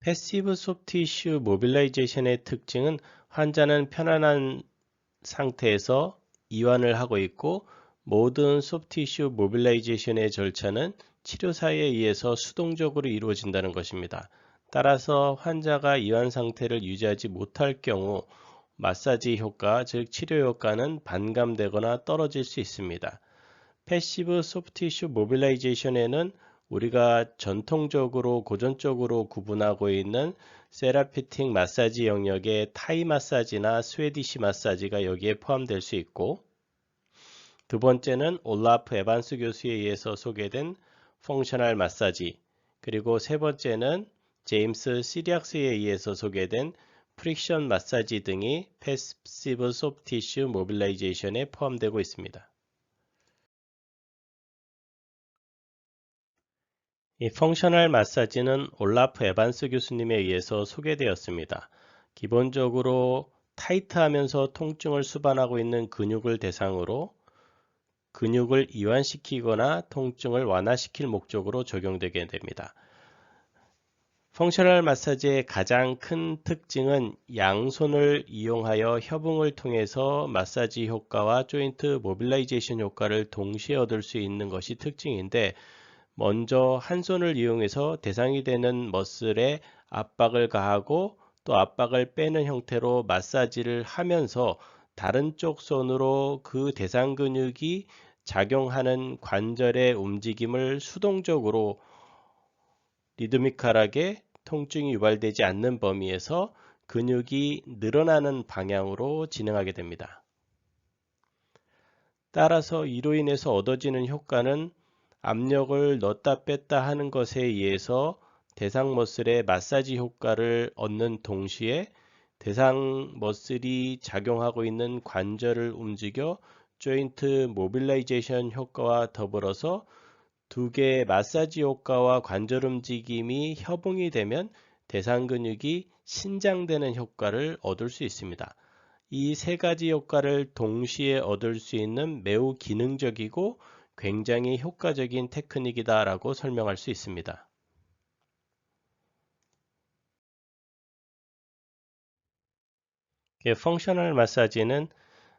패시브 소프티슈 모빌라이제이션의 특징은 환자는 편안한 상태에서 이완을 하고 있고 모든 소프티슈 모빌라이제이션의 절차는 치료사에 의해서 수동적으로 이루어진다는 것입니다. 따라서 환자가 이완 상태를 유지하지 못할 경우 마사지 효과, 즉 치료 효과는 반감되거나 떨어질 수 있습니다. 패시브 소프티슈 모빌라이제이션에는 우리가 전통적으로 고전적으로 구분하고 있는 세라피틱 마사지 영역의 타이 마사지나 스웨디시 마사지가 여기에 포함될 수 있고 두 번째는 올라프 에반스 교수에 의해서 소개된 펑셔널 마사지 그리고 세 번째는 제임스 시리악스에 의해서 소개된 프릭션 마사지 등이 패시브 소프티슈 모빌라이제이션에 포함되고 있습니다. 이 펑셔널 마사지는 올라프 에반스 교수님에 의해서 소개되었습니다. 기본적으로 타이트하면서 통증을 수반하고 있는 근육을 대상으로 근육을 이완시키거나 통증을 완화시킬 목적으로 적용되게 됩니다. 펑셔널 마사지의 가장 큰 특징은 양손을 이용하여 협응을 통해서 마사지 효과와 조인트 모빌라이제이션 효과를 동시에 얻을 수 있는 것이 특징인데 먼저 한 손을 이용해서 대상이 되는 머슬에 압박을 가하고 또 압박을 빼는 형태로 마사지를 하면서 다른 쪽 손으로 그 대상 근육이 작용하는 관절의 움직임을 수동적으로 리드미컬하게 통증이 유발되지 않는 범위에서 근육이 늘어나는 방향으로 진행하게 됩니다. 따라서 이로 인해서 얻어지는 효과는 압력을 넣었다 뺐다 하는 것에 의해서 대상 머슬의 마사지 효과를 얻는 동시에 대상 머슬이 작용하고 있는 관절을 움직여 조인트 모빌라이제이션 효과와 더불어서 두 개의 마사지 효과와 관절 움직임이 협응이 되면 대상 근육이 신장되는 효과를 얻을 수 있습니다. 이 세 가지 효과를 동시에 얻을 수 있는 매우 기능적이고 굉장히 효과적인 테크닉이다 라고 설명할 수 있습니다. 펑셔널 마사지는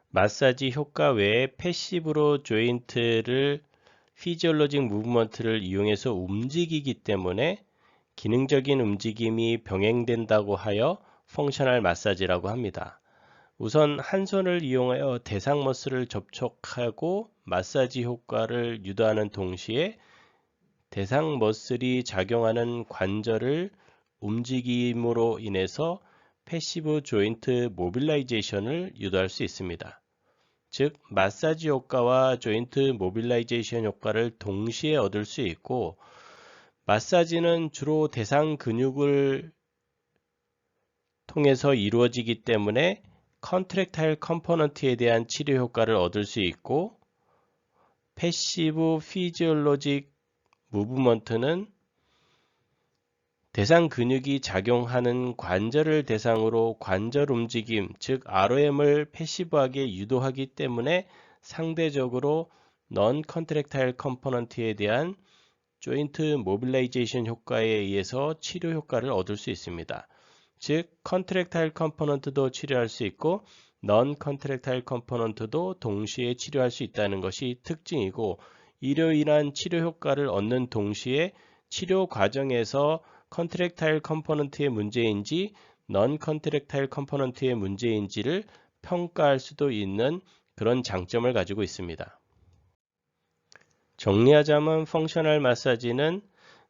마사지 효과 외에 패시브로 조인트를 피지올로직 무브먼트를 이용해서 움직이기 때문에 기능적인 움직임이 병행된다고 하여 펑셔널 마사지라고 합니다. 우선 한 손을 이용하여 대상 머슬을 접촉하고 마사지 효과를 유도하는 동시에 대상 머슬이 작용하는 관절을 움직임으로 인해서 패시브 조인트 모빌라이제이션을 유도할 수 있습니다. 즉 마사지 효과와 조인트 모빌라이제이션 효과를 동시에 얻을 수 있고 마사지는 주로 대상 근육을 통해서 이루어지기 때문에 컨트랙타일 컴포넌트에 대한 치료 효과를 얻을 수 있고 패시브 피지올로직 무브먼트는 대상 근육이 작용하는 관절을 대상으로 관절 움직임, 즉 ROM을 패시브하게 유도하기 때문에 상대적으로 넌 컨트랙타일 컴포넌트에 대한 조인트 모빌라이제이션 효과에 의해서 치료 효과를 얻을 수 있습니다. 즉 컨트랙타일 컴포넌트도 치료할 수 있고 넌 컨트랙타일 컴포넌트도 동시에 치료할 수 있다는 것이 특징이고 이로 인한 치료 효과를 얻는 동시에 치료 과정에서 컨트랙타일 컴포넌트의 문제인지 넌 컨트랙타일 컴포넌트의 문제인지를 평가할 수도 있는 그런 장점을 가지고 있습니다. 정리하자면 펑셔널 마사지는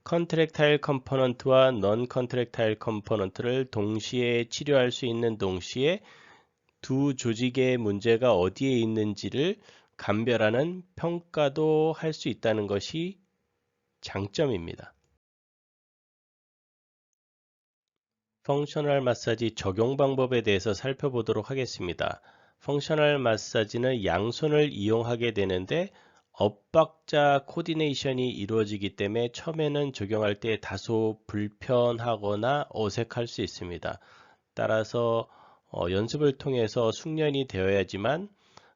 컨트랙타일 컴포넌트와 넌 컨트랙타일 컴포넌트를 동시에 치료할 수 있는 동시에 두 조직의 문제가 어디에 있는지를 감별하는 평가도 할 수 있다는 것이 장점입니다. 펑셔널 마사지 적용 방법에 대해서 살펴보도록 하겠습니다. 펑셔널 마사지는 양손을 이용하게 되는데 엇박자 코디네이션이 이루어지기 때문에 처음에는 적용할 때 다소 불편하거나 어색할 수 있습니다. 따라서 어, 연습을 통해서 숙련이 되어야지만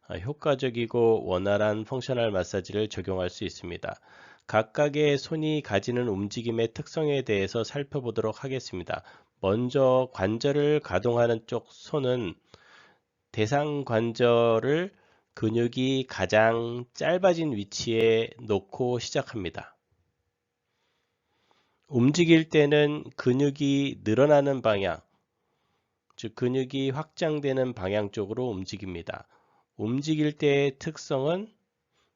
어, 효과적이고 원활한 펑셔널 마사지를 적용할 수 있습니다. 각각의 손이 가지는 움직임의 특성에 대해서 살펴보도록 하겠습니다. 먼저 관절을 가동하는 쪽 손은 대상 관절을 근육이 가장 짧아진 위치에 놓고 시작합니다. 움직일 때는 근육이 늘어나는 방향, 즉 근육이 확장되는 방향 쪽으로 움직입니다. 움직일 때의 특성은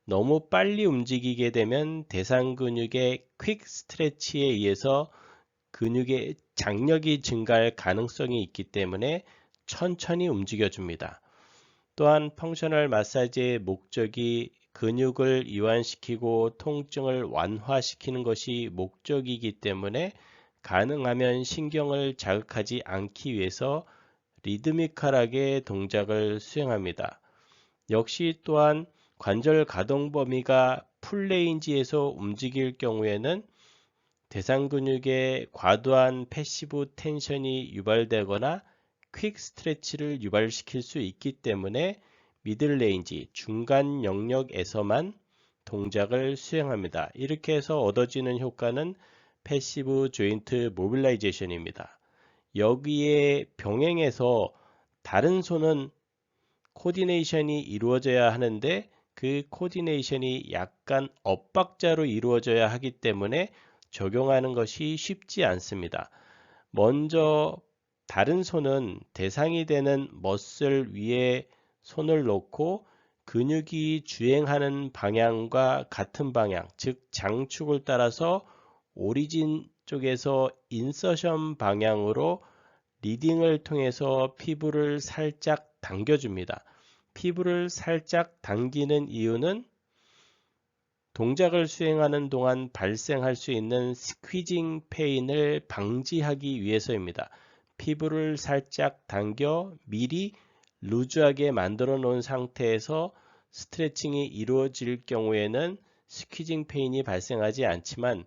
너무 빨리 움직이게 되면 대상 근육의 퀵 스트레치에 의해서 근육의 장력이 증가할 가능성이 있기 때문에 천천히 움직여줍니다. 또한 펑셔널 마사지의 목적이 근육을 이완시키고 통증을 완화시키는 것이 목적이기 때문에 가능하면 신경을 자극하지 않기 위해서 리드미컬하게 동작을 수행합니다. 역시 또한 관절 가동 범위가 풀레인지에서 움직일 경우에는 대상 근육에 과도한 패시브 텐션이 유발되거나 퀵 스트레치를 유발시킬 수 있기 때문에 미들 레인지 중간 영역에서만 동작을 수행합니다. 이렇게 해서 얻어지는 효과는 패시브 조인트 모빌라이제이션입니다. 여기에 병행해서 다른 손은 코디네이션이 이루어져야 하는데 그 코디네이션이 약간 엇박자로 이루어져야 하기 때문에 적용하는 것이 쉽지 않습니다. 먼저 다른 손은 대상이 되는 머슬 위에 손을 놓고 근육이 주행하는 방향과 같은 방향, 즉 장축을 따라서 오리진 쪽에서 인서션 방향으로 리딩을 통해서 피부를 살짝 당겨줍니다. 피부를 살짝 당기는 이유는 동작을 수행하는 동안 발생할 수 있는 스퀴징 페인을 방지하기 위해서입니다. 피부를 살짝 당겨 미리 루즈하게 만들어 놓은 상태에서 스트레칭이 이루어질 경우에는 스퀴징 페인이 발생하지 않지만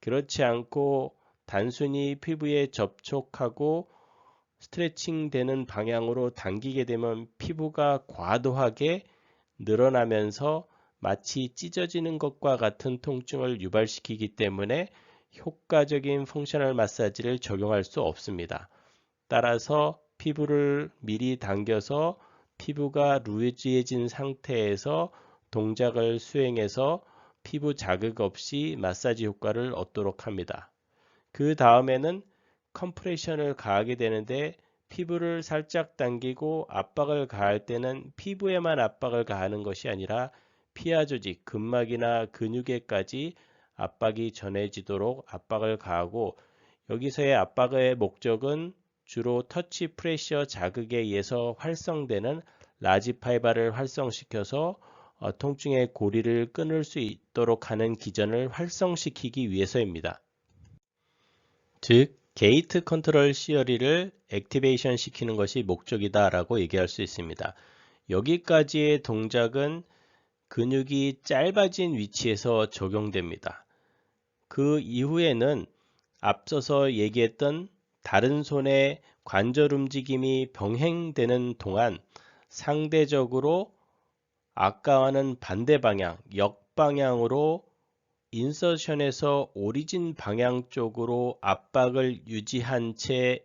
그렇지 않고 단순히 피부에 접촉하고 스트레칭 되는 방향으로 당기게 되면 피부가 과도하게 늘어나면서 마치 찢어지는 것과 같은 통증을 유발시키기 때문에 효과적인 펑셔널 마사지를 적용할 수 없습니다. 따라서 피부를 미리 당겨서 피부가 루즈해진 상태에서 동작을 수행해서 피부 자극 없이 마사지 효과를 얻도록 합니다. 그 다음에는 컴프레션을 가하게 되는데 피부를 살짝 당기고 압박을 가할 때는 피부에만 압박을 가하는 것이 아니라 피하 조직, 근막이나 근육에까지 압박이 전해지도록 압박을 가하고 여기서의 압박의 목적은 주로 터치 프레셔 자극에 의해서 활성되는 라지 파이바를 활성시켜서 어, 통증의 고리를 끊을 수 있도록 하는 기전을 활성시키기 위해서입니다. 즉, 게이트 컨트롤 시어리를 액티베이션 시키는 것이 목적이다 라고 얘기할 수 있습니다. 여기까지의 동작은 근육이 짧아진 위치에서 적용됩니다. 그 이후에는 앞서서 얘기했던 다른 손의 관절 움직임이 병행되는 동안 상대적으로 아까와는 반대 방향, 역방향으로 인서션에서 오리진 방향 쪽으로 압박을 유지한 채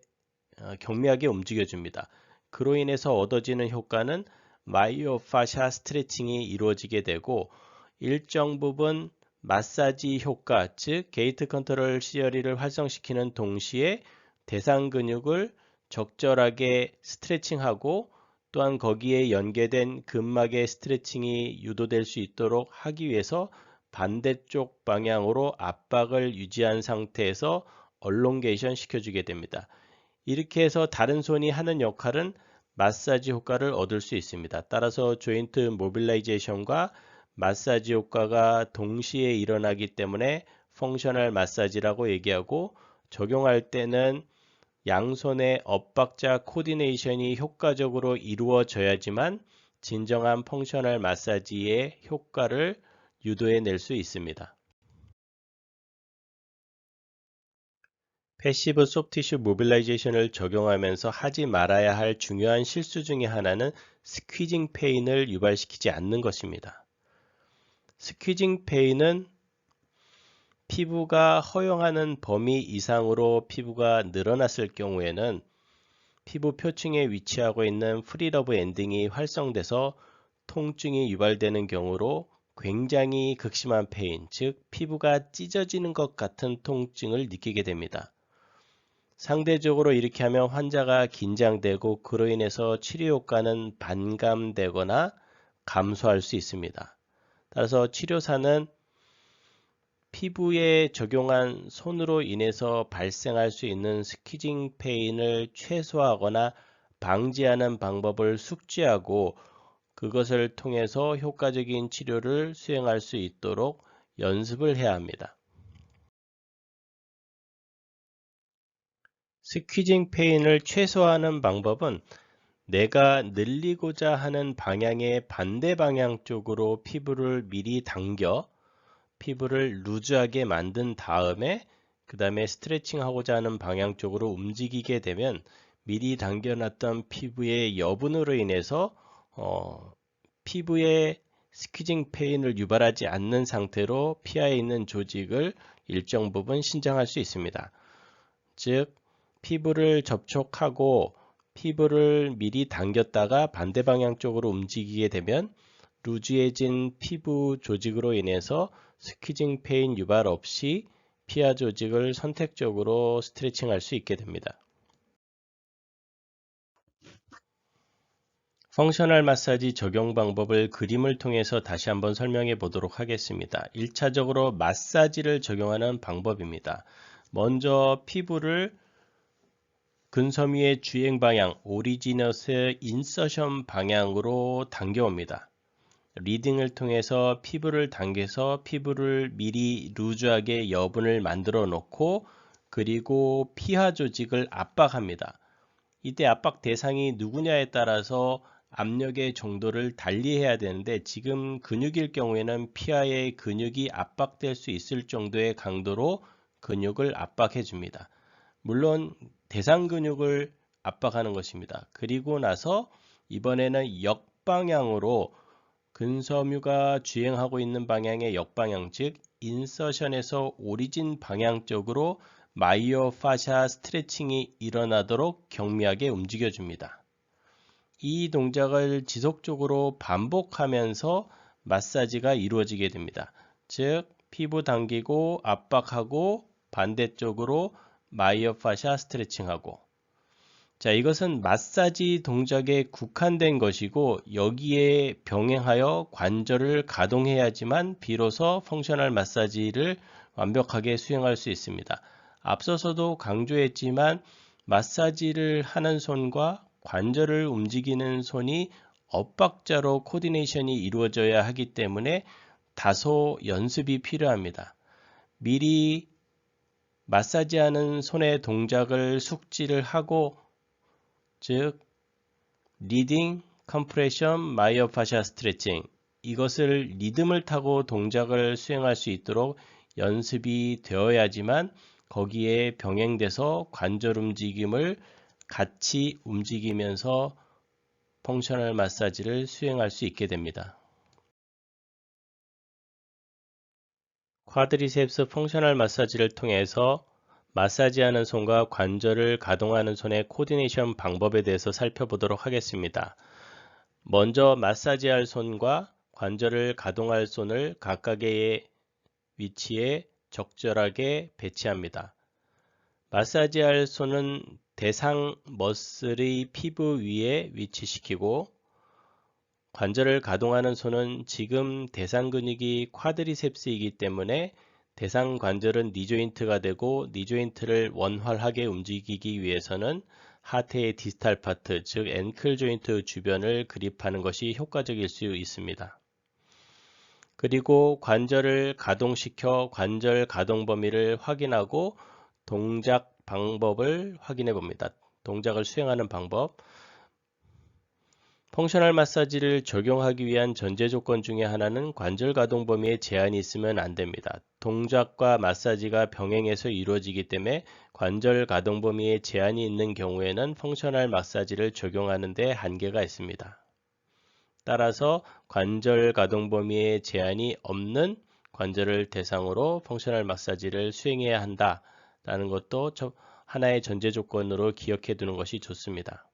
어, 경미하게 움직여줍니다. 그로 인해서 얻어지는 효과는 마이오파샤 스트레칭이 이루어지게 되고 일정 부분 마사지 효과, 즉 게이트 컨트롤 시어리를 활성시키는 동시에 대상 근육을 적절하게 스트레칭하고 또한 거기에 연계된 근막의 스트레칭이 유도될 수 있도록 하기 위해서 반대쪽 방향으로 압박을 유지한 상태에서 얼롱게이션 시켜주게 됩니다. 이렇게 해서 다른 손이 하는 역할은 마사지 효과를 얻을 수 있습니다. 따라서 조인트 모빌라이제이션과 마사지 효과가 동시에 일어나기 때문에 펑셔널 마사지라고 얘기하고 적용할 때는 양손의 엇박자 코디네이션이 효과적으로 이루어져야지만 진정한 펑셔널 마사지의 효과를 유도해 낼 수 있습니다. 패시브 소프티슈 모빌라이제이션을 적용하면서 하지 말아야 할 중요한 실수 중의 하나는 스퀴징 페인을 유발시키지 않는 것입니다. 스퀴징 페인은 피부가 허용하는 범위 이상으로 피부가 늘어났을 경우에는 피부 표층에 위치하고 있는 프리러브 엔딩이 활성돼서 통증이 유발되는 경우로 굉장히 극심한 페인, 즉 피부가 찢어지는 것 같은 통증을 느끼게 됩니다. 상대적으로 이렇게 하면 환자가 긴장되고 그로 인해서 치료 효과는 반감되거나 감소할 수 있습니다. 따라서 치료사는 피부에 적용한 손으로 인해서 발생할 수 있는 스퀴징 페인을 최소화하거나 방지하는 방법을 숙지하고 그것을 통해서 효과적인 치료를 수행할 수 있도록 연습을 해야 합니다. 스퀴징 페인을 최소화하는 방법은 내가 늘리고자 하는 방향의 반대 방향 쪽으로 피부를 미리 당겨 피부를 루즈하게 만든 다음에 그 다음에 스트레칭 하고자 하는 방향 쪽으로 움직이게 되면 미리 당겨놨던 피부의 여분으로 인해서 어, 피부에 스퀴징 페인을 유발하지 않는 상태로 피하에 있는 조직을 일정 부분 신장할 수 있습니다. 즉 피부를 접촉하고 피부를 미리 당겼다가 반대 방향 쪽으로 움직이게 되면 루즈해진 피부 조직으로 인해서 스퀴징 페인 유발 없이 피하 조직을 선택적으로 스트레칭할 수 있게 됩니다. 펑셔널 마사지 적용 방법을 그림을 통해서 다시 한번 설명해 보도록 하겠습니다. 1차적으로 마사지를 적용하는 방법입니다. 먼저 피부를 근섬유의 주행 방향 오리지너스 인서션 방향으로 당겨옵니다. 리딩을 통해서 피부를 당겨서 피부를 미리 루즈하게 여분을 만들어 놓고 그리고 피하 조직을 압박합니다. 이때 압박 대상이 누구냐에 따라서 압력의 정도를 달리해야 되는데 지금 근육일 경우에는 피하의 근육이 압박될 수 있을 정도의 강도로 근육을 압박해 줍니다. 물론 대상 근육을 압박하는 것입니다. 그리고 나서 이번에는 역방향으로 근섬유가 주행하고 있는 방향의 역방향 즉 인서션에서 오리진 방향 쪽으로 마이오파샤 스트레칭이 일어나도록 경미하게 움직여 줍니다. 이 동작을 지속적으로 반복하면서 마사지가 이루어지게 됩니다. 즉 피부 당기고 압박하고 반대쪽으로 마이어파샤 스트레칭하고 자 이것은 마사지 동작에 국한된 것이고 여기에 병행하여 관절을 가동해야지만 비로소 펑셔널 마사지를 완벽하게 수행할 수 있습니다. 앞서서도 강조했지만 마사지를 하는 손과 관절을 움직이는 손이 엇박자로 코디네이션이 이루어져야 하기 때문에 다소 연습이 필요합니다. 미리 마사지하는 손의 동작을 숙지를 하고 즉 리딩, 컴프레션, 마이오파샤 스트레칭 이것을 리듬을 타고 동작을 수행할 수 있도록 연습이 되어야지만 거기에 병행돼서 관절 움직임을 같이 움직이면서 펑셔널 마사지를 수행할 수 있게 됩니다. 쿼드리셉스 펑셔널 마사지를 통해서 마사지하는 손과 관절을 가동하는 손의 코디네이션 방법에 대해서 살펴보도록 하겠습니다. 먼저 마사지할 손과 관절을 가동할 손을 각각의 위치에 적절하게 배치합니다. 마사지할 손은 대상 머슬의 피부 위에 위치시키고 관절을 가동하는 손은 지금 대상 근육이 쿼드리셉스이기 때문에 대상 관절은 니조인트가 되고 니조인트를 원활하게 움직이기 위해서는 하태의 디스탈 파트, 즉 앵클 조인트 주변을 그립하는 것이 효과적일 수 있습니다. 그리고 관절을 가동시켜 관절 가동 범위를 확인하고 동작 방법을 확인해 봅니다. 동작을 수행하는 방법. 펑셔널 마사지를 적용하기 위한 전제 조건 중에 하나는 관절 가동 범위에 제한이 있으면 안 됩니다. 동작과 마사지가 병행해서 이루어지기 때문에 관절 가동 범위에 제한이 있는 경우에는 펑셔널 마사지를 적용하는 데 한계가 있습니다. 따라서 관절 가동 범위에 제한이 없는 관절을 대상으로 펑셔널 마사지를 수행해야 한다라는 것도 하나의 전제 조건으로 기억해 두는 것이 좋습니다.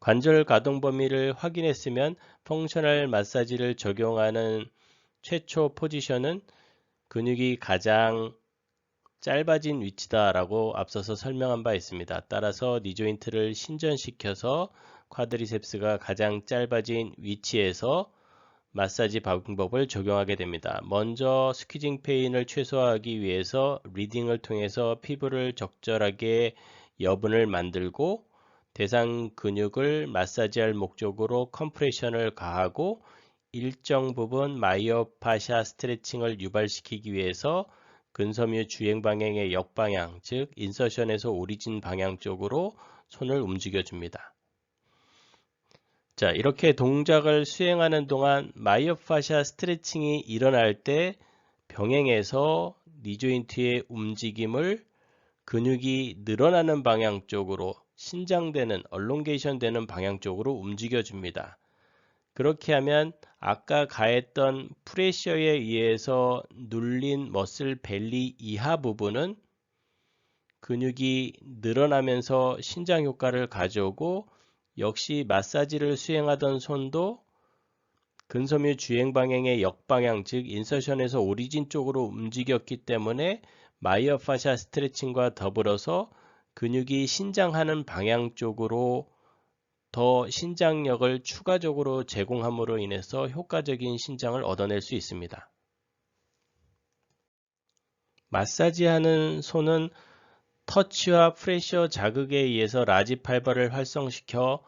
관절 가동 범위를 확인했으면 펑셔널 마사지를 적용하는 최초 포지션은 근육이 가장 짧아진 위치다라고 앞서서 설명한 바 있습니다. 따라서 니조인트를 신전시켜서 쿼드리셉스가 가장 짧아진 위치에서 마사지 방법을 적용하게 됩니다. 먼저 스퀴징 페인을 최소화하기 위해서 리딩을 통해서 피부를 적절하게 여분을 만들고 대상 근육을 마사지할 목적으로 컴프레션을 가하고 일정 부분 마이오파샤 스트레칭을 유발시키기 위해서 근섬유 주행 방향의 역방향, 즉 인서션에서 오리진 방향 쪽으로 손을 움직여 줍니다. 자, 이렇게 동작을 수행하는 동안 마이오파샤 스트레칭이 일어날 때 병행해서 니 조인트의 움직임을 근육이 늘어나는 방향 쪽으로 신장되는 얼롱게이션 되는 방향 쪽으로 움직여 줍니다. 그렇게 하면 아까 가했던 프레셔에 의해서 눌린 머슬 벨리 이하 부분은 근육이 늘어나면서 신장 효과를 가져오고 역시 마사지를 수행하던 손도 근섬유 주행 방향의 역방향 즉 인서션에서 오리진 쪽으로 움직였기 때문에 마이어 파샤 스트레칭과 더불어서 근육이 신장하는 방향 쪽으로 더 신장력을 추가적으로 제공함으로 인해서 효과적인 신장을 얻어낼 수 있습니다. 마사지하는 손은 터치와 프레셔 자극에 의해서 라지 파이버를 활성시켜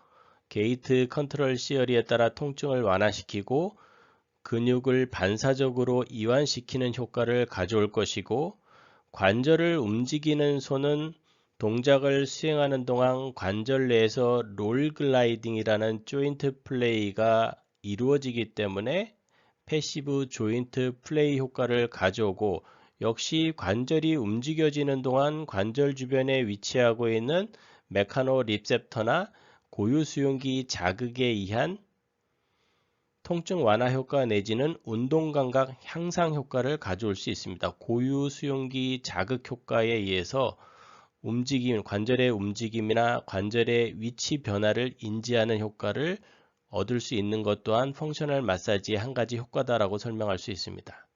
게이트 컨트롤 시어리에 따라 통증을 완화시키고 근육을 반사적으로 이완시키는 효과를 가져올 것이고 관절을 움직이는 손은 동작을 수행하는 동안 관절 내에서 롤 글라이딩이라는 조인트 플레이가 이루어지기 때문에 패시브 조인트 플레이 효과를 가져오고 역시 관절이 움직여지는 동안 관절 주변에 위치하고 있는 메카노 립셉터나 고유 수용기 자극에 의한 통증 완화 효과 내지는 운동 감각 향상 효과를 가져올 수 있습니다. 고유 수용기 자극 효과에 의해서 움직임, 관절의 움직임이나 관절의 위치 변화를 인지하는 효과를 얻을 수 있는 것 또한 펑셔널 마사지의 한 가지 효과다라고 설명할 수 있습니다.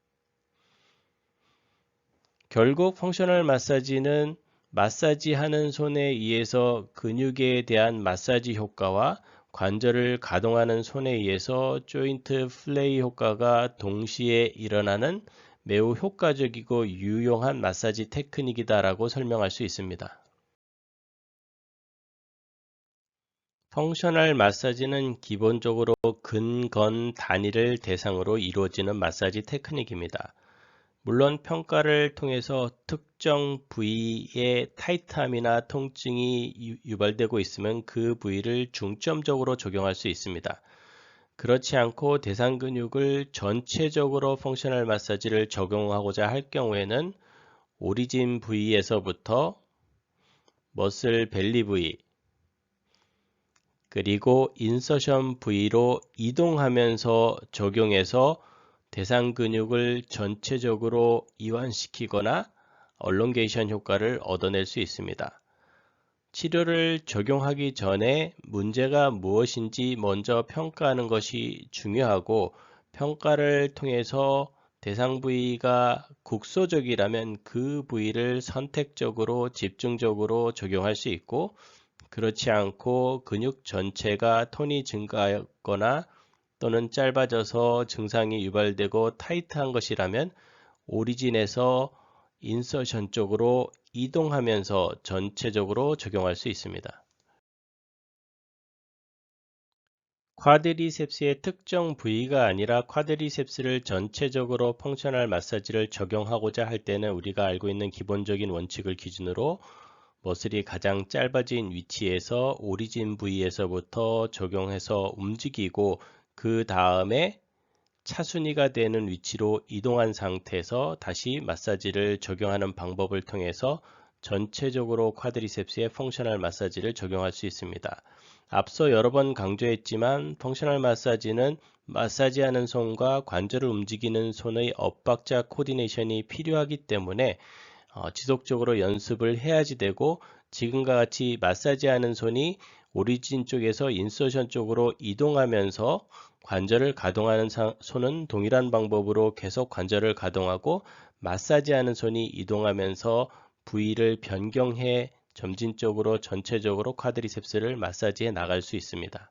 결국 펑셔널 마사지는 마사지 하는 손에 의해서 근육에 대한 마사지 효과와 관절을 가동하는 손에 의해서 조인트 플레이 효과가 동시에 일어나는 매우 효과적이고 유용한 마사지 테크닉이다라고 설명할 수 있습니다. 펑셔널 마사지는 기본적으로 근건 단위를 대상으로 이루어지는 마사지 테크닉입니다. 물론 평가를 통해서 특정 부위의 타이트함이나 통증이 유발되고 있으면 그 부위를 중점적으로 적용할 수 있습니다. 그렇지 않고 대상 근육을 전체적으로 펑셔널 마사지를 적용하고자 할 경우에는 오리진 부위에서부터 머슬 벨리 부위 그리고 인서션 부위로 이동하면서 적용해서 대상 근육을 전체적으로 이완시키거나 얼롱게이션 효과를 얻어낼 수 있습니다. 치료를 적용하기 전에 문제가 무엇인지 먼저 평가하는 것이 중요하고 평가를 통해서 대상 부위가 국소적이라면 그 부위를 선택적으로 집중적으로 적용할 수 있고 그렇지 않고 근육 전체가 톤이 증가하거나 또는 짧아져서 증상이 유발되고 타이트한 것이라면 오리진에서 인서션 쪽으로 이동하면서 전체적으로 적용할 수 있습니다. 쿼드리셉스의 특정 부위가 아니라 쿼드리셉스를 전체적으로 펑셔널 마사지를 적용하고자 할 때는 우리가 알고 있는 기본적인 원칙을 기준으로 머슬이 가장 짧아진 위치에서 오리진 부위에서부터 적용해서 움직이고 그 다음에 차순위가 되는 위치로 이동한 상태에서 다시 마사지를 적용하는 방법을 통해서 전체적으로 쿼드리셉스의 펑셔널 마사지를 적용할 수 있습니다. 앞서 여러 번 강조했지만 펑셔널 마사지는 마사지하는 손과 관절을 움직이는 손의 엇박자 코디네이션이 필요하기 때문에 어, 지속적으로 연습을 해야지 되고 지금과 같이 마사지하는 손이 오리진 쪽에서 인서션 쪽으로 이동하면서 관절을 가동하는 사, 손은 동일한 방법으로 계속 관절을 가동하고 마사지하는 손이 이동하면서 부위를 변경해 점진적으로 전체적으로 쿼드리셉스를 마사지해 나갈 수 있습니다.